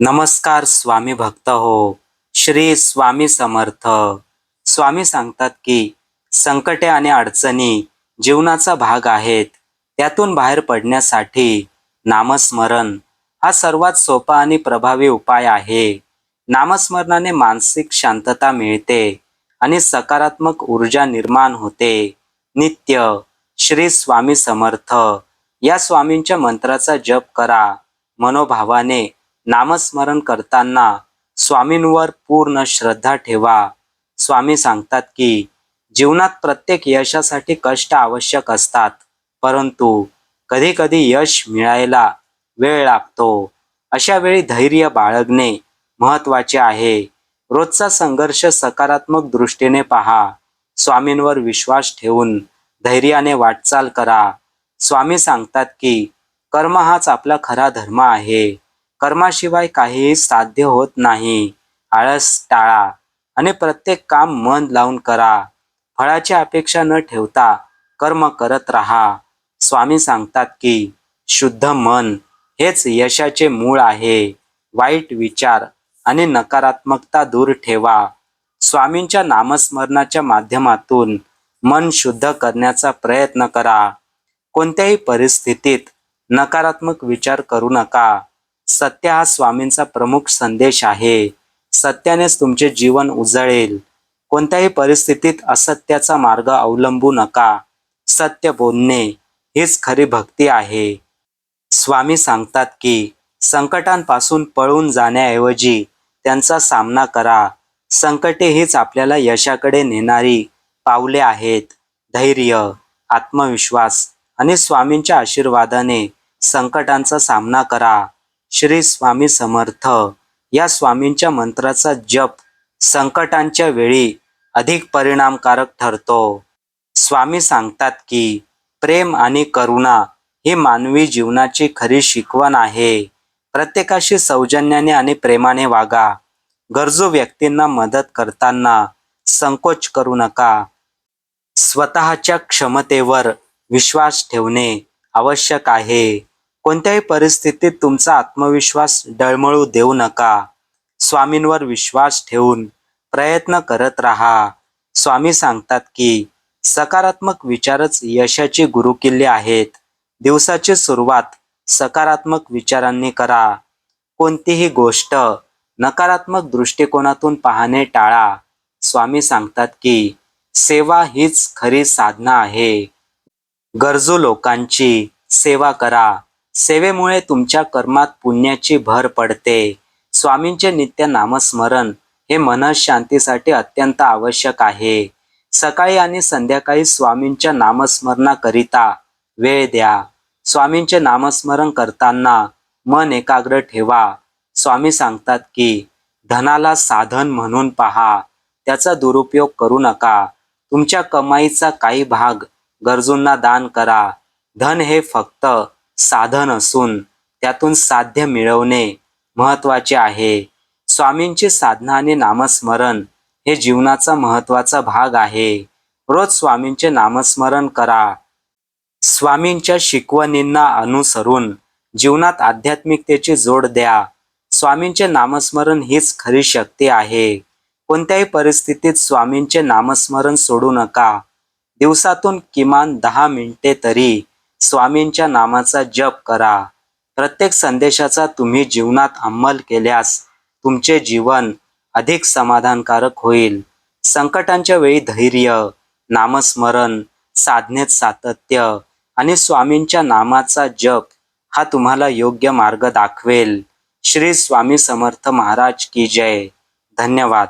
नमस्कार स्वामी भक्त हो श्री स्वामी समर्थ. स्वामी सांगतात की संकटे आणि अडचणी जीवनाचा भाग आहेत त्यातून बाहेर पडण्यासाठी नामस्मरण हा सर्वात सोपा आणि प्रभावी उपाय आहे. नामस्मरणाने मानसिक शांतता मिळते आणि सकारात्मक ऊर्जा निर्माण होते. नित्य श्री स्वामी समर्थ या स्वामींच्या मंत्राचा जप करा. मनोभावाने नामस्मरण करताना स्वामींवर पूर्ण श्रद्धा ठेवा. स्वामी सांगतात की जीवनात प्रत्येक यशासाठी कष्ट आवश्यक असतात परंतु कधी कधी यश मिळायला वेळ लागतो. अशा वेळी धैर्य बाळगणे महत्त्वाचे आहे. रोजचा संघर्ष सकारात्मक दृष्टीने पहा. स्वामींवर विश्वास ठेवून धैर्याने वाटचाल करा. स्वामी सांगतात की कर्म हाच आपला खरा धर्म आहे. कर्माशिवाय काहीही साध्य होत नाही. आळस टाळा आणि प्रत्येक काम मन लावून करा. फळाची अपेक्षा न ठेवता कर्म करत राहा. स्वामी सांगतात की शुद्ध मन हेच यशाचे मूळ आहे. वाईट विचार आणि नकारात्मकता दूर ठेवा. स्वामींच्या नामस्मरणाच्या माध्यमातून मन शुद्ध करण्याचा प्रयत्न करा. कोणत्याही परिस्थितीत नकारात्मक विचार करू नका. सत्य हा स्वामींचा प्रमुख संदेश आहे. सत्यानेच तुमचे जीवन उजळेल. कोणत्याही परिस्थितीत असत्याचा मार्ग अवलंबू नका. सत्य बोलणे हीच खरी भक्ती आहे. स्वामी सांगतात की संकटांपासून पळून जाण्याऐवजी त्यांचा सामना करा. संकटे हीच आपल्याला यशाकडे नेणारी पावले आहेत. धैर्य आत्मविश्वास आणि स्वामींच्या आशीर्वादाने संकटांचा सामना करा. श्री स्वामी समर्थ. या स्वामींच्या मंत्राचा जप संकटांच्या वेळी अधिक परिणामकारक ठरतो. स्वामी सांगतात की प्रेम आणि करुणा ही मानवी जीवनाची खरी शिकवण आहे. प्रत्येकाशी सौजन्याने आणि प्रेमाने वागा. गरजू व्यक्तींना मदत करताना संकोच करू नका. स्वतःच्या क्षमतेवर विश्वास ठेवणे आवश्यक आहे. कोणत्याही परिस्थितीत तुमचा आत्मविश्वास डळमळू देऊ नका. स्वामींवर विश्वास ठेवून प्रयत्न करत राहा. स्वामी सांगतात की सकारात्मक विचारच यशाची गुरुकिल्ले आहेत. दिवसाची सुरुवात सकारात्मक विचारांनी करा. कोणतीही गोष्ट नकारात्मक दृष्टिकोनातून पाहणे टाळा. स्वामी सांगतात की सेवा हीच खरी साधना आहे. गरजू लोकांची सेवा करा. सेवेमुळे तुमच्या कर्मात पुण्याची भर पडते. स्वामींचे नित्य नामस्मरण हे मनशांतीसाठी अत्यंत आवश्यक आहे. सकाळी आणि संध्याकाळी स्वामींच्या नामस्मरणाकरिता वेळ द्या. स्वामींचे नामस्मरण करताना मन एकाग्र ठेवा. स्वामी सांगतात की धनाला साधन म्हणून पहा. त्याचा दुरुपयोग करू नका. तुमच्या कमाईचा काही भाग गरजूंना दान करा. धन हे फक्त साधन असून त्यातून साध्य मिळवणे महत्त्वाचे आहे. स्वामींची साधना आणि नामस्मरण हे जीवनाचा महत्त्वाचा भाग आहे. रोज स्वामींचे नामस्मरण करा. स्वामींच्या शिकवणींना अनुसरून जीवनात आध्यात्मिकतेची जोड द्या. स्वामींचे नामस्मरण हीच खरी शक्ती आहे. कोणत्याही परिस्थितीत स्वामींचे नामस्मरण सोडू नका. दिवसातून किमान दहा मिनिटे तरी स्वामींच्या नामाचा जप करा. प्रत्येक संदेशाचा तुम्ही जीवनात अंमल केल्यास तुमचे जीवन अधिक समाधानकारक होईल. संकटांच्या वेळी धैर्य नामस्मरण साधनेत सातत्य आणि स्वामींच्या नामाचा जप हा तुम्हाला योग्य मार्ग दाखवेल. श्री स्वामी समर्थ महाराज की जय. धन्यवाद.